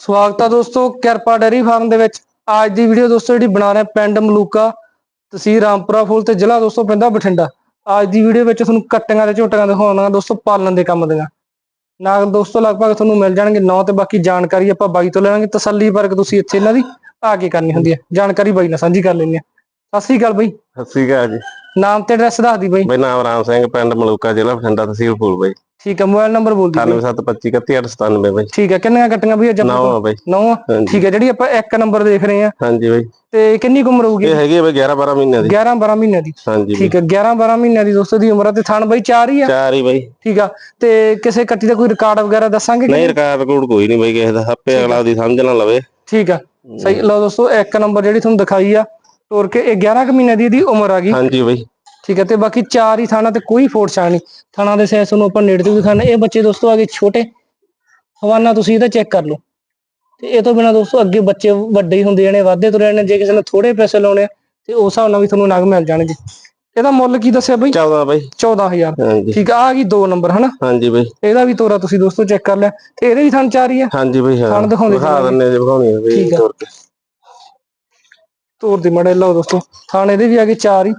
ਸਵਾਗਤ ਹੈ ਦੋਸਤੋ ਕਿਰਪਾ ਡੈਰੀ ਫਾਰਮ ਦੇ ਵਿੱਚ। ਅੱਜ ਦੀ ਵੀਡੀਓ ਦੋਸਤੋ ਜਿਹੜੀ ਬਣਾ ਰਹੇ ਪਿੰਡ ਮਲੂਕਾ ਤਹਿਸੀਲ ਰਾਮਪੁਰਾ ਫੁੱਲ ਤੇ ਜ਼ਿਲ੍ਹਾ ਦੋਸਤੋ ਪੈਂਦਾ ਬਠਿੰਡਾ। ਅੱਜ ਦੀ ਵੀਡੀਓ ਵਿੱਚ ਤੁਹਾਨੂੰ ਕੱਟੀਆਂ ਤੇ ਝੋਟੀਆਂ ਦਿਖਾਉਣਾ ਦੋਸਤੋ ਪਾਲਣ ਦੇ ਕੰਮ ਦੀਆਂ। ਨਾਲ ਦੋਸਤੋ ਲਗਭਗ ਤੁਹਾਨੂੰ ਮਿਲ ਜਾਣਗੇ ਨੌ ਤੇ ਬਾਕੀ ਜਾਣਕਾਰੀ ਆਪਾਂ ਬਾਈ ਤੋਂ ਲੈਣਾਂਗੇ ਤਸੱਲੀ ਵਰਗ ਤੁਸੀਂ ਇੱਥੇ ਇਹਨਾਂ ਦੀ ਆ ਕੇ ਕਰਨੀ ਹੁੰਦੀ ਹੈ। ਜਾਣਕਾਰੀ ਬਾਈ ਨਾਲ ਸਾਂਝੀ ਕਰ ਲੈਣੀ ਹੈ। ਸਤਿ ਸ੍ਰੀ ਅਕਾਲ ਬਾਈ। ਸਤਿ ਸ਼੍ਰੀ ਅਕਾਲ ਜੀ। ਨਾਮ ਤੇ ਐਡਰੈਸ ਦੱਸ ਦੀ ਬਾਈ। ਮੇਰਾ ਨਾਮ ਰਾਮ ਸਿੰਘ ਪਿੰਡ ਮਲੂਕਾ ਜ਼ਿਲ੍ਹਾ ਬਠਿੰਡਾ ਤਹਿਸੀਲ ਫੂਲ ਬਾਈ। ਠੀਕ ਹੈ ਮੋਬਾਈਲ ਨੰਬਰ ਬੋਲ ਦੀ ਬਾਈ। 9725319897 ਬਾਈ। ਠੀਕ ਹੈ ਕਿੰਨੀਆਂ ਕੱਟੀਆਂ ਬਈ ਅੱਜ ਨੌ ਆ ਬਾਈ। ਨੌ ਠੀਕ ਹੈ ਜਿਹੜੀ ਆਪਾਂ ਇੱਕ ਨੰਬਰ ਦੇਖ ਰਹੇ ਹਾਂ ਹਾਂਜੀ ਬਾਈ। ਤੇ ਕਿੰਨੀ ਉਮਰ ਹੋਊਗੀ? ਇਹ ਹੈਗੀ ਆ ਬਾਈ 11 12 ਮਹੀਨਿਆਂ ਦੀ। 11 12 ਮਹੀਨਿਆਂ ਦੀ। ਹਾਂਜੀ ਠੀਕ ਹੈ 11 12 ਮਹੀਨਿਆਂ ਦੀ ਦੋਸਤੋ ਦੀ ਉਮਰ ਆ ਤੇ ਥਣ ਬਈ ਚਾਰ ਹੀ ਆ। ਚਾਰ ਹੀ ਬਾਈ। ਠੀਕ ਆ ਤੇ ਕਿਸੇ ਕੱਟੀ ਦਾ ਕੋਈ ਰਿਕਾਰਡ ਵਗੈਰਾ ਦੱਸਾਂਗੇ ਨਹੀਂ ਰਿਕਾਰਡ ਕੋਈ ਨਹੀਂ ਬਾਈ ਕਿਸੇ ਦਾ। ਆਪੇ ਅਗਲਾ ਦੀ ਸਮਝ ਨਾ ਲਵੇ। ਠੀਕ ਆ ਸਹੀ। ਲਓ ਦੋਸਤੋ ਇੱਕ ਨੰਬਰ ਜਿਹੜੀ ਤੁਹਾਨੂੰ ਦਿਖਾਈ ਆ ਤੋਰ ਕੇ ਇਹ 11 ਕੁ ਮਹੀਨਿਆਂ ਦੀ ਇਹਦੀ ਉਮਰ ਆ ਗਈ। ਹਾਂਜੀ ਬਾਈ। ਠੀਕ ਹੈ ਤੇ ਬਾਕੀ ਚਾਰ ਹੀ ਥਾਣਾ ਤੇ ਕੋਈ ਫੋੜ ਛਾਂ ਨਹੀਂ। ਥਾਣਾ ਦੇ ਸਾਈਜ਼ ਨੂੰ ਆਪਾਂ ਨੇੜੇ ਤੋਂ ਵੀ ਦਿਖਾਣਾ ਇਹ ਬੱਚੇ ਦੋਸਤੋ ਆ ਗਏ ਛੋਟੇ। ਹਵਾਨਾ ਤੁਸੀਂ ਇਹਦਾ ਚੈੱਕ ਕਰ ਲਓ। ਤੇ ਇਹ ਤੋਂ ਬਿਨਾ ਦੋਸਤੋ ਅੱਗੇ ਬੱਚੇ ਵੱਡੇ ਹੀ ਹੁੰਦੇ ਜਾਣੇ ਵਾਧੇ ਤੁਰੇ ਨੇ ਜੇ ਕਿਸੇ ਨੇ ਥੋੜੇ ਪੈਸੇ ਲਾਉਣੇ ਆ ਤੇ ਉਸ ਹਿਸਾਬ ਨਾਲ ਵੀ ਤੁਹਾਨੂੰ ਨਗ ਮਿਲ ਜਾਣਗੇ। ਇਹਦਾ ਮੁੱਲ ਕੀ ਦੱਸਿਆ ਬਈ? 14 ਬਾਈ। 14000 ਹਾਂਜੀ। ਠੀਕ ਆ ਆ ਗਈ 2 ਨੰਬਰ ਹਨਾ? ਹਾਂਜੀ ਬਾਈ। ਇਹਦਾ ਵੀ ਤੋਰਾ ਤੁਸੀਂ ਦੋਸਤੋ ਚੈੱਕ ਕਰ ਲਿਆ। ਤੇ ਇਹਦੇ ਵੀ ਥਣ ਚਾਰ ਹੀ ਆ? ਹਾਂਜੀ ਬਾਈ ਹਾਂ। ਥਣ ਦਿਖਾਉਂਦੇ ਦਿਖਾ। ਦਿੰਨੇ ਜੀ ਦਿਖਾਉਣੀ ਆ ਬਾਈ ਆ। ਤੋਰ ਕੇ। ਤੋਰ ਦੇ ਮੜੇ ਲਓ ਦੋਸਤੋ। ਥਣ ਇਹਦੇ ਵੀ ਆ ਗਏ ਚਾਰ ਹੀ।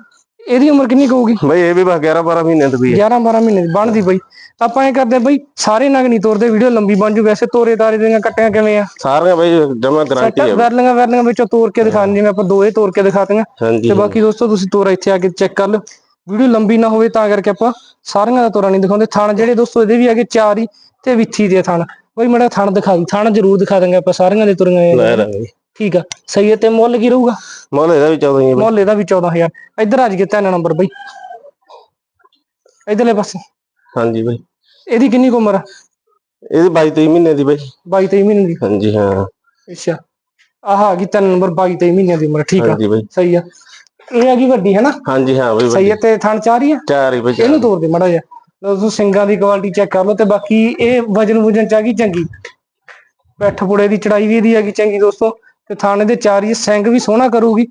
ਇਹਦੀ ਉਮਰ ਕਿੰਨੀ ਕੁ ਹੋਊਗੀ? ਬਾਈ ਇਹ ਵੀ ਬਸ 11 12 ਮਹੀਨਿਆਂ ਦੀ ਵੀ ਹੈ 11 12 ਮਹੀਨੇ ਦੀ ਬਣਦੀ ਬਈ। ਆਪਾਂ ਐ ਕਰਦੇ ਬਈ ਸਾਰੇ ਨਗ ਨਹੀਂ ਤੋਰਦੇ ਵੀਡੀਓ ਲੰਬੀ ਬਣ ਜੂ ਵੈਸੇ। ਤੋਰੇ ਤਾਰੇ ਦੀਆਂ ਕੱਟੀਆਂ ਕਿਵੇਂ ਆ? ਸਾਰੀਆਂ ਬਾਈ ਜਮਾ ਗਾਰੰਟੀ ਹੈ ਵਰਲੀਆਂ ਵਰਲੀਆਂ ਵਿੱਚੋਂ ਤੋਰ ਕੇ ਦਿਖਾਣ ਜਿਵੇਂ ਆਪਾਂ ਦੋਏ ਤੋਰ ਕੇ ਦਿਖਾਤੀਆਂ। ਤੇ ਬਾਕੀ ਦੋਸਤੋ ਤੁਸੀਂ ਤੋਰਾ ਇੱਥੇ ਆ ਕੇ ਚੈੱਕ ਕਰ ਲਓ। ਵੀਡੀਓ ਲੰਬੀ ਨਾ ਹੋਵੇ ਤਾਂ ਕਰਕੇ ਆਪਾਂ ਸਾਰੀਆਂ ਦਾ ਤੋਰਾ ਨਹੀਂ ਦਿਖਾਉਂਦੇ। ਥਣ ਜਿਹੜੇ ਦੋਸਤੋ ਇਹਦੇ ਵੀ ਆ ਗਏ ਚਾਰ ਹੀ ਤੇ ਵਿੱਥੀ ਦੇ ਥਣ। ਬਈ ਮੜਾ ਥਣ ਦਿਖਾ ਦੀ ਥਣ ਜ਼ਰੂਰ ਦਿਖਾ ਦਾਂਗੇ ਆਪਾਂ ਸਾਰੀਆਂ ਦੇ ਤੁਰੀਆਂ ਲੈ ਲੈ ਠੀਕ ਆ ਸਹੀ ਹੈ ਤੇ ਮੁੱਲ ਕੀ ਰਹੂਗਾ? ਮੁੱਲ ਇਹਦਾ ਵੀ 14 ਹੀ ਹੈ ਬਾਈ ਮੁੱਲ ਇਹਦਾ ਵੀ 14000 ਇੱਧਰ ਆ ਜੀ ਤਿੰਨ ਨੰਬਰ ਬਈ। ਇਧਰਲੇ ਪਾਸੇ। ਹਾਂਜੀ ਬਾਈ। ਇਹਦੀ ਕਿੰਨੀ ਕੁ ਉਮਰ ਆ? ਇਹਦੀ 22 23 ਮਹੀਨੇ ਦੀ ਬਾਈ। 22 23 ਮਹੀਨੇ ਦੀ। ਹਾਂਜੀ ਹਾਂ। ਅੱਛਾ। ਆਹ ਆ ਗਈ ਤਿੰਨ ਨੰਬਰ 22 23 ਮਹੀਨਿਆਂ ਦੀ ਉਮਰ ਠੀਕ ਆ। ਹਾਂਜੀ ਬਾਈ। ਸਹੀ ਆ। ਇਹ ਆ ਗਈ ਵੱਡੀ ਹੈ ਨਾ? ਹਾਂਜੀ ਹਾਂ ਬਾਈ ਸਹੀ ਹੈ ਤੇ ਥਣ ਚਾਰ ਹੀ ਆ? ਚਾਰ ਹੀ ਬਾਈ। ਇਹਨੂੰ ਤੋੜ ਦੇ ਮੜਾ ਜਾ ਤੁਸੀਂ ਸਿੰਗਾਂ ਦੀ ਕੁਆਲਿਟੀ ਚੈੱਕ ਕਰ ਲਓ ਤੇ ਬਾਕੀ ਇਹ ਵਜਨ ਵੁਜਨ ਚ ਆ ਗਈ ਚੰਗੀ। ਪੈਠ ਪੁੜੇ ਦੀ ਚੜਾਈ ਵੀ ਇਹਦੀ ਆ ਗਈ ਚੰਗੀ ਦੋਸਤੋ। ਤੇ ਥਾਣੇ ਦੇ ਚਾਰ ਹੀ ਸਿੰਗ ਵੀ ਸੋਹਣਾ ਕਰੂਗੀ।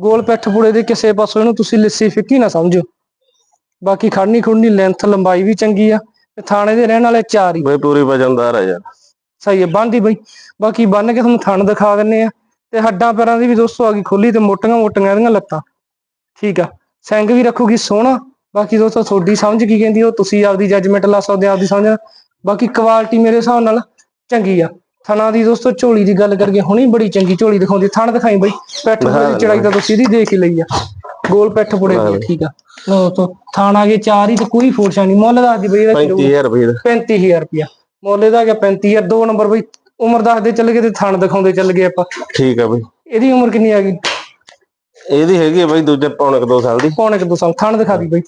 ਗੋਲ ਪੈਠ ਪੁੜੇ ਦੇ ਕਿਸੇ ਪਾਸੋਂ ਇਹਨੂੰ ਤੁਸੀਂ ਲਿੱਸੀ ਫਿੱਕੀ ਨਾ ਸਮਝੋ। ਬਾਕੀ ਖੜਨੀ ਖੁੜਨੀ ਲੈਂਥ ਲੰਬਾਈ ਵੀ ਚੰਗੀ ਆ ਤੇ ਥਾਣੇ ਦੇ ਰਹਿਣ ਵਾਲੇ ਚਾਰ ਹੀ। ਬਈ ਪੂਰੀ ਵਜਨਦਾਰ ਆ ਯਾਰ। ਸਹੀ ਹੈ ਬੰਦੀ ਬਈ। ਬਾਕੀ ਬੰਨ ਕੇ ਤੁਹਾਨੂੰ ਥਣ ਦਿਖਾ ਦਿੰਨੇ ਆ। ਤੇ ਹੱਡਾਂ ਪੈਰਾਂ ਦੀ ਵੀ ਦੋਸਤੋ ਆ ਗਈ ਖੁੱਲੀ ਤੇ ਮੋਟੀਆਂ ਮੋਟੀਆਂ ਇਹਦੀਆਂ ਲੱਤਾਂ। ਠੀਕ ਆ ਸਿੰਘ ਵੀ ਰੱਖੂਗੀ ਸੋਹਣਾ। ਬਾਕੀ ਦੋਸਤੋ ਤੁਹਾਡੀ ਸਮਝ ਕੀ ਕਹਿੰਦੀ ਉਹ ਤੁਸੀਂ ਆਪਦੀ ਜੱਜਮੈਂਟ ਲਾ ਸਕਦੇ ਆਪਦੀ ਸਮਝ। ਬਾਕੀ ਕੁਆਲਿਟੀ ਮੇਰੇ ਹਿਸਾਬ ਨਾਲ ਚੰਗੀ ਆ। ਥਣਾ ਦੀ ਦੋਸਤੋ ਝੋਲੀ ਦੀ ਗੱਲ ਕਰੀਏ ਹੁਣੀ ਬੜੀ ਚੰਗੀ ਝੋਲੀ ਦਿਖਾਉਂਦੀ ਥਣ ਦਿਖਾਈ ਬਈ ਪੈਠ ਦੀ ਚੜਾਈ ਤਾਂ ਤੁਸੀਂ ਇਹਦੀ ਦੇਖ ਹੀ ਲਈ ਆ। ਗੋਲ ਪੈਠ ਪੁੜੇ ਦੀ ਠੀਕ ਆ। ਲੋ ਤੋ ਥਾਣਾ ਕੇ ਚਾਰ ਹੀ ਤੇ ਕੋਈ ਫੋਰਸ਼ਾ ਨਹੀਂ ਮੁੱਲ ਦੱਸਦੀ ਬਈ ਇਹਦਾ ਕੀ ਰਹੂਗਾ? 35000 ਰੁਪਏ ਦਾ। 35000 ਰੁਪਿਆ ਮੁੱਲ ਇਹਦਾ ਹੈਗਾ 35000 ਦੋ ਨੰਬਰ ਬਈ ਉਮਰ ਦੱਸਦੇ ਚੱਲ ਗਏ ਤੇ ਥਣ ਦਿਖਾਉਂਦੇ ਚੱਲ ਗਏ ਆਪਾਂ। ਠੀਕ ਆ ਬਈ। ਇਹਦੀ ਉਮਰ ਕਿੰਨੀ ਆ ਗਈ? ਇਹਦੀ ਹੈਗੀ ਆ ਬਈ ਦੂਜੇ ਪੌਣੇ ਕੁ ਦੋ ਸਾਲ ਦੀ। ਪੌਣੇ ਕੁ ਦੋ ਸਾਲ। ਥਣ ਦਿਖਾ ਦੀ ਬਈ।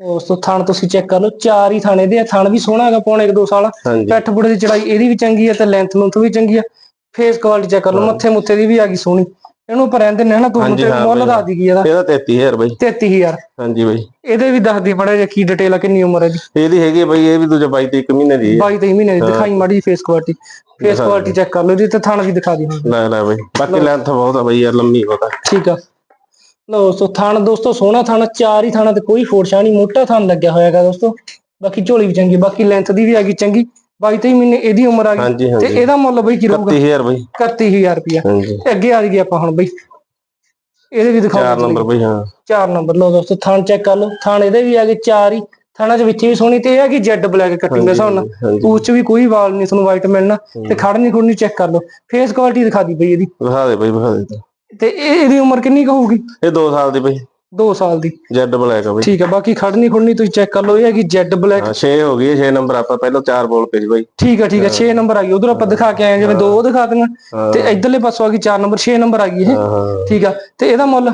ਉਸ ਤੋਂ ਥਣ ਤੁਸੀਂ ਚੈੱਕ ਕਰ ਲਓ ਚਾਰ ਹੀ ਥਾਣੇ ਦੇ ਆ ਥਣ ਵੀ ਸੋਹਣਾ ਹੈਗਾ ਪੌਣੇ ਕੁ ਦੋ ਸਾਲ। ਹਾਂਜੀ। ਪੈਠ ਪੁੜੇ ਦੀ ਚੜਾਈ ਇਹਦੀ ਵੀ ਚੰਗੀ ਹੈ ਤੇ ਲੈਂਥ ਲੁੰਥ ਵੀ ਚੰਗੀ ਆ। ਫੇਸ ਕੁਆਲਿਟੀ ਚੈੱਕ ਕਰ ਲਓ ਮੱਥੇ ਮੁੱਥੇ ਦੀ ਵੀ ਆ ਗਈ ਸੋਹਣੀ। ਇਹਨੂੰ ਆਪਾਂ ਰਹਿੰਦੇ ਨੇ ਹਨਾ ਤੂੰ ਹਾਂਜੀ, ਤੇ ਹਾਂ ਮੁੱਲ ਬਈ। ਦੱਸ ਦੀ ਕੀ ਇਹਦਾ? ਇਹਦਾ 33000 ਬਈ। 33000 ਹਾਂਜੀ ਬਈ। ਇਹਦੇ ਵੀ ਦੱਸ ਦੀ ਮੜਾ ਜਿਹਾ ਕੀ ਡਿਟੇਲ ਆ ਕਿੰਨੀ ਉਮਰ ਹੈ ਦੀ ਇਹਦੀ ਹੈਗੀ ਆ ਬਈ ਇਹ ਵੀ ਦੂਜੇ 22 ਤੀਹ ਮਹੀਨੇ ਦੀ ਹੈ। 22 23 ਮਹੀਨੇ ਦੀ ਦਿਖਾਈ ਮਾੜੀ ਫੇਸ ਕੁਆਲਿਟੀ ਫੇਸ ਹਾਂ। ਕੁਆਲਿਟੀ ਚੈੱਕ ਕਰ ਲਓ ਜੀ ਤੇ ਥਣ ਵੀ ਦਿਖਾ ਦੀ ਹੁਣ ਲੈ ਲੈ ਬਈ। ਬਾਕੀ ਲੈਂਥ ਬਹੁਤ ਆ ਬਈ ਯਾਰ ਲੰਮੀ ਬਹੁਤ ਆ। ਠੀਕ ਆ। ਲਓ ਦੋਸਤੋ ਥਣ ਦੋਸਤੋ ਸੋਹਣਾ ਥਣ ਚਾਰ ਹੀ ਥਾਣਾ ਤੇ ਕੋਈ ਫੋਰਸ਼ਾ ਨਹੀਂ ਮੋਟਾ ਥਣ ਲੱਗਿਆ ਹੋਇਆਗਾ ਦੋਸਤੋ। ਬਾਕੀ ਝੋਲੀ ਵੀ ਚੰਗੀ ਬਾਕੀ ਲੈਂਥ ਦੀ ਵੀ ਆ ਗਈ ਚੰਗੀ। 22 23 ਮਹੀਨੇ ਇਹਦੀ ਉਮਰ ਆ ਗਈ। ਤੇ ਇਹਦਾ ਮੁੱਲ ਬਈ ਕੀ ਰਹੂਗਾ? 31000 ਬਈ। 31000 ਰੁਪਿਆ ਹਾਂਜੀ। ਅੱਗੇ ਆ ਗਏ ਆਪਾਂ ਹੁਣ ਬਈ। ਇਹਦੇ ਵੀ ਦਿਖਾਓ। ਚਾਰ ਨੰਬਰ ਬਈ ਹਾਂ। ਚਾਰ ਨੰਬਰ। ਲਓ ਦੋਸਤੋ ਥਣ ਚੈੱਕ ਕਰ ਲਓ। ਥਣ ਇਹਦੇ ਵੀ ਆ ਗਏ ਚਾਰ ਹੀ। ਥਾਣਾ ਚ ਵਿੱਚ ਵੀ ਸੋਹਣੀ ਤੇ ਇਹ ਆ ਕਿ ਜੈਡ ਬਲੈਕ ਕੱਟੀ ਦੇ ਹਿਸਾਬ ਨਾਲ। ਪੂਛ ਚ ਵੀ ਕੋਈ ਵਾਲ ਨਹੀਂ ਤੁਹਾਨੂੰ ਵਾਈਟ ਮਿਲਣਾ। ਤੇ ਖੜਨੀ ਖੁੜਨੀ ਚੈੱਕ ਕਰ ਲਓ। ਫੇਸ ਕੁਆਲਿਟੀ ਦਿਖਾ ਦੀ ਬਈ ਇਹਦੀ। ਵਿਖਾ ਦੇ ਬਈ ਵਿਖਾ ਦੇ। ਤੇ ਇਹ ਇਹਦੀ ਉਮਰ ਕਿੰਨੀ ਕੁ ਹੋਊਗੀ? ਇਹ 2 ਸਾਲ ਦੀ ਬਈ। 2 ਸਾਲ ਦੀ। ਜੈਡ ਬਲੈਕ ਆ ਬਈ। ਠੀਕ ਹੈ ਬਾਕੀ ਖੜਨੀ ਖੁੜਨੀ ਤੁਸੀਂ ਚੈੱਕ ਕਰ ਲਓ ਇਹ ਹੈਗੀ ਜੈਡ ਬਲੈਕ ਹਾਂ 6 ਹੋ ਗਈ 6 ਨੰਬਰ ਆਪਾਂ ਪਹਿਲਾਂ 4 ਬੋਲ ਪੇ ਬਈ। ਠੀਕ ਹੈ ਠੀਕ ਹੈ। 6 ਨੰਬਰ ਆ ਗਈ ਉਧਰ ਆਪਾਂ ਦਿਖਾ ਕੇ ਆਏ ਹਾਂ, ਜਿਵੇਂ ਦੋ ਦਿਖਾ ਦਿੰਗਾ ਹਾਂ। ਤੇ ਇਧਰਲੇ ਪਾਸੋਂ ਆ ਗਈ 4 ਨੰਬਰ 6 ਨੰਬਰ ਆ ਗਈ ਇਹ। ਹਾਂ ਹਾਂ। ਠੀਕ ਆ ਤੇ ਇਹਦਾ ਮੁੱਲ?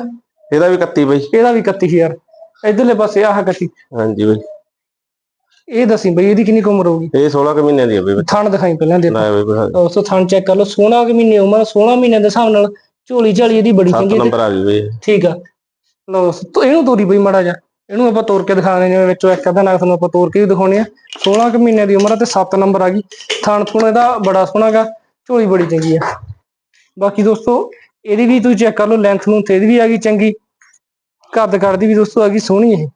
ਇਹਦਾ ਵੀ 31 ਬਈ। ਇਹਦਾ ਵੀ 31000 ਇਧਰਲੇ ਪਾਸੇ ਆਹ ਕੱਟੀ ਹਾਂਜੀ ਬਈ। ਇਹ ਦੱਸੀ ਬਈ ਇਹਦੀ ਕਿੰਨੀ ਉਮਰ ਹੋਊਗੀ? ਇਹ 16 ਕੁ ਮਹੀਨੇ ਦੀ ਆ ਬਈ। ਥਣ ਦਿਖਾਈ ਪਹਿਲਾਂ ਦੇ ਲੈ ਬਈ ਤੋਂ ਥਣ ਚੈੱਕ ਕਰ ਲਓ 16 ਕੁ ਮਹੀਨੇ ਉਮਰ 16 ਮਹੀਨੇ ਦੇ ਹਿਸਾਬ ਨਾਲ ਝੋਲੀ ਝਾਲੀ ਇਹਦੀ ਬੜੀ 7 ਚੰਗੀ ਤੇ- ਨੰਬਰ ਆ ਗਈ ਬਈ ਠੀਕ ਆ। ਲਓ ਤੋ ਇਹਨੂੰ ਤੋਰੀ ਬਈ ਮੜਾ ਜਾ ਇਹਨੂੰ ਆਪਾਂ ਤੋੜ ਕੇ ਦਿਖਾਣੇ ਜਿਵੇਂ ਵਿੱਚੋਂ ਇੱਕ ਅੱਧਾ ਨਾਲ ਤੁਹਾਨੂੰ ਆਪਾਂ ਤੋੜ ਕੇ ਵੀ ਦਿਖਾਉਣੇ ਆ। 16 ਕੁ ਮਹੀਨੇ ਦੀ ਉਮਰ ਆ ਤੇ 7 ਨੰਬਰ ਆ ਗਈ। ਥਣ ਥੁਣ ਇਹਦਾ ਬੜਾ ਸੋਹਣਾ ਗਾ ਝੋਲੀ ਬੜੀ ਚੰਗੀ ਆ। ਬਾਕੀ ਦੋਸਤੋ ਇਹਦੀ ਵੀ ਤੁਸੀਂ ਚੈੱਕ ਕਰ ਲਓ ਲੈਂਥ ਨੂੰ ਤੇ ਇਹਦੀ ਵੀ ਆ ਗਈ ਚੰਗੀ। ਕੱਦ ਕੱਦ ਦੀ ਵੀ ਦੋਸਤੋ ਆ ਗਈ ਸੋਹਣੀ ਇਹ।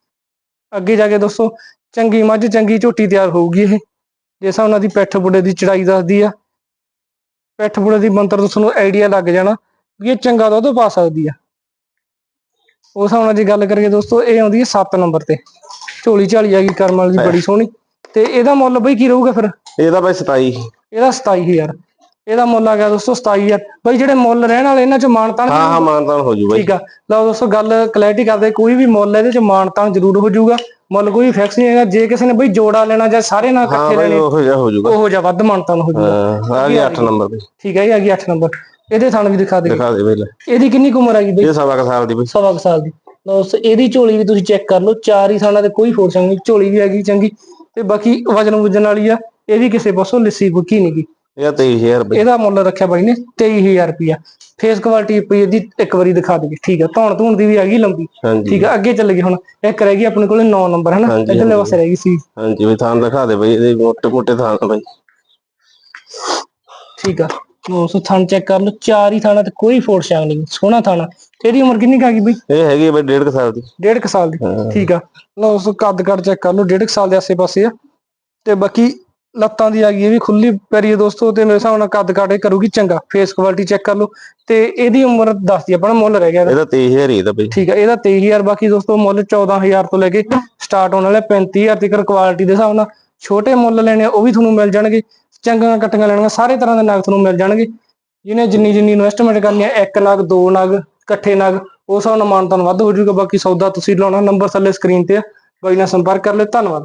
ਅੱਗੇ ਜਾ ਕੇ ਦੋਸਤੋ ਚੰਗੀ ਮੱਝ ਚੰਗੀ ਝੋਟੀ ਤਿਆਰ ਹੋਊਗੀ ਇਹ। ਜੇ ਹਿਸਾਬ ਨਾਲ ਦੀ ਪੈਠ ਬੁੱਢੇ ਦੀ ਚੜਾਈ ਦੱਸਦੀ ਆ। ਪਿੱਠ ਪੁੜੇ ਦੀ ਮੰਤਰ ਤੋਂ ਤੁਹਾਨੂੰ ਆਈਡੀਆ ਲੱਗ ਜਾਣਾ। ਵੀ ਇਹ ਚੰਗਾ ਦੁੱਧ ਪਾ ਸਕਦੀ ਆ। ਉਸ ਨਾਲ ਜੇ ਗੱਲ ਕਰੀਏ ਦੋਸਤੋ ਇਹ ਆਉਂਦੀ ਹੈ 7 ਨੰਬਰ ਤੇ। ਝੋਲੀ ਝਾਲੀ ਆ ਗਈ ਕਰਮ ਵਾਲੀ ਦੀ ਬੜੀ ਸੋਹਣੀ। ਤੇ ਇਹਦਾ ਮੁੱਲ ਬਈ ਕੀ ਰਹੂਗਾ ਫਿਰ? ਇਹਦਾ ਬਾਈ 27 ਇਹਦਾ 27000 ਇਹਦਾ ਮੁੱਲ ਆ ਗਿਆ ਦੋਸਤੋ 27000 ਬਈ ਜਿਹੜੇ ਮੁੱਲ ਰਹਿਣ ਵਾਲੇ ਇਹਨਾਂ ਚ ਮਾਨਤਾਨ ਹਾਂ ਹਾਂ ਮਾਨਤਾਨ ਹੋ ਜੂ ਬਾਈ। ਠੀਕ ਆ। ਲਓ ਦੋਸਤੋ ਗੱਲ ਕਲੈਰਿਟੀ ਕਰਦੇ ਕੋਈ ਵੀ ਮੁੱਲ ਇਹਦੇ ਚ ਮਾਨਤਾਨ ਜ਼ਰੂਰ ਹੋ ਜਾਊਗਾ ਮੁੱਲ ਕੋਈ ਫਿਕਸ ਨਹੀਂ ਹੈਗਾ। ਜੇ ਕਿਸੇ ਨੇ ਬਈ ਜੋੜਾ ਲੈਣਾ ਜਾਂ ਸਾਰੇ ਨਾਲ ਇਕੱਠੇ ਬਾਈ ਲੈਣੇ ਉਹ ਹੋ ਜੂਗਾ। ਉਹੋ ਜਿਹਾ ਵੱਧ ਮਾਨਤਾਨ ਹੋ ਜਾਊਗਾ ਹਾਂ ਆ ਗਿਆ 8 ਨੰਬਰ ਤੇ ਠੀਕ ਹੈ ਇਹ ਆ ਗਈ 8 ਨੰਬਰ। ਇਹਦੇ ਥਣ ਵੀ ਦਿਖਾ ਦੇ। ਦਿਖਾ ਦੇ ਬਈ ਲੈ। ਇਹਦੀ ਕਿੰਨੀ ਕੁ ਉਮਰ ਆ ਗਈ ਬਈ? ਇਹ ਸਵਾ ਕੁ ਸਾਲ ਦੀ ਬਈ। ਸਵਾ ਕੁ ਸਾਲ ਦੀ। ਲਓ ਦੋਸਤੋ ਇਹਦੀ ਝੋਲੀ ਵੀ ਤੁਸੀਂ ਚੈੱਕ ਕਰ ਲਓ। ਚਾਰ ਹੀ ਥਾਣਾ ਤੇ ਕੋਈ ਫੋਰਸ ਨਹੀਂ ਝੋਲੀ ਵੀ ਹੈਗੀ ਚੰਗੀ। ਤੇ ਬਾਕੀ ਵਜਨ ਵੁਜਨ ਵਾਲੀ ਆ। ਇਹ ਵੀ ਕਿਸੇ ਪਾਸੋਂ ਲਿੱਸੀ ਬੁੱਕੀ ਨਹੀਂ ਗੀ ਇਹ 23000 ਬਈ। ਇਹਦਾ ਮੁੱਲ ਰੱਖਿਆ ਬਾਈ ਨੇ 23000 ਰੁਪਿਆ ਫੇਸ ਕੁਆਲਿਟੀ ਪਈ ਇਹਦੀ ਇੱਕ ਵਾਰੀ ਦਿਖਾ ਦਈਏ। ਠੀਕ ਆ। ਧੌਣ ਧੂਣ ਦੀ ਵੀ ਹੈਗੀ ਲੰਬੀ। ਹਾਂਜੀ। ਠੀਕ ਆ। ਅੱਗੇ ਚੱਲ ਗਏ ਹੁਣ। ਇੱਕ ਰਹਿ ਗਈ ਆਪਣੇ ਕੋਲੇ 9 ਨੰਬਰ ਹਨਾ? ਹਾਂਜੀ, ਇਧਰਲੇ। ਪਾਸੇ ਰਹਿ ਗਈ ਸੀ ਹਾਂਜੀ ਬਈ ਥਾਂ ਦਿਖਾ ਦੇ ਬਈ। ਇਹਦੇ ਮੋਟੇ ਮੋਟੇ ਥਾਂ ਬਈ। ਠੀਕ ਆ। ਦੋਸਤੋ ਥਣ ਚੈੱਕ ਕਰ ਲਓ ਚਾਰ ਹੀ ਥਾਣਾ ਤੇ ਕੋਈ ਫੋੜ ਸ਼ਾਂਗ ਨਹੀਂ ਸੋਹਣਾ ਥਾਣਾ। ਤੇ ਇਹਦੀ ਉਮਰ ਕਿੰਨੀ ਕੁ ਗਈ ਬਈ? ਇਹ ਹੈਗੀ ਬਈ 1.5 ਸਾਲ ਦੀ। ਡੇਢ ਕੁ ਸਾਲ ਦੀ ਹਾਂ। ਠੀਕ ਆ। ਲਓ ਉਸ ਕੱਦ ਕੱਦ ਚੈੱਕ ਕਰ ਲਓ ਡੇਢ ਕੁ ਸਾਲ ਦੇ ਆਸੇ-ਪਾਸੇ ਆ। ਤੇ ਬਾਕੀ ਲੱਤਾਂ ਦੀ ਆ ਗਈ ਇਹ ਵੀ ਖੁੱਲੀ ਪੈਰੀ ਆ ਦੋਸਤੋ ਤੇ ਮੇਰੇ ਹਿਸਾਬ ਨਾਲ ਕੱਦ ਕਾਟ ਕਰੂਗੀ ਚੰਗਾ। ਫੇਸ ਕੁਆਲਿਟੀ ਚੈੱਕ ਕਰ ਲਓ। ਤੇ ਇਹਦੀ ਉਮਰ ਦੱਸਦੀ ਆਪਣਾ ਮੁੱਲ ਰਹਿ ਗਿਆ ਇਹਦਾ। ਇਹਦਾ 23000 ਹੀ ਇਹਦਾ ਬਈ। ਠੀਕ ਆ ਇਹਦਾ 23000 ਬਾਕੀ ਦੋਸਤੋ ਮੁੱਲ 14000 ਤੋਂ ਲੈ ਕੇ ਸਟਾਰਟ ਹੋਣ ਵਾਲਾ 35000 ਤੱਕ ਕੁਆਲਿਟੀ ਦੇ ਹਿਸਾਬ ਨਾਲ। ਛੋਟੇ ਮੁੱਲ ਲੈਣੇ ਉਹ ਵੀ ਤੁਹਾਨੂੰ ਮਿਲ ਜਾਣਗੇ। ਚੰਗੀਆਂ ਕੱਟੀਆਂ ਲੈਣੀਆਂ, ਸਾਰੇ ਤਰ੍ਹਾਂ ਦੇ ਨਗ ਤੁਹਾਨੂੰ ਮਿਲ ਜਾਣਗੇ। ਜਿਹਨੇ ਜਿੰਨੀ ਜਿੰਨੀ ਇਨਵੈਸਟਮੈਂਟ ਕਰਨੀ ਹੈ, ਇੱਕ ਨਗ, ਦੋ ਨਗ, ਇਕੱਠੇ ਨਗ, ਉਸ ਹਿਸਾਬ ਨਾਲ ਤੁਹਾਨੂੰ ਵੱਧ ਹੋ ਜਾਊਗਾ। ਬਾਕੀ ਸੌਦਾ ਤੁਸੀਂ ਲਾਉਣਾ ਨੰਬਰ ਥੱਲੇ ਸਕਰੀਨ ਤੇ ਆ। ਬਾਈ ਨਾਲ ਸੰਪਰਕ ਕਰ ਲਿਓ, ਧੰਨਵਾਦ।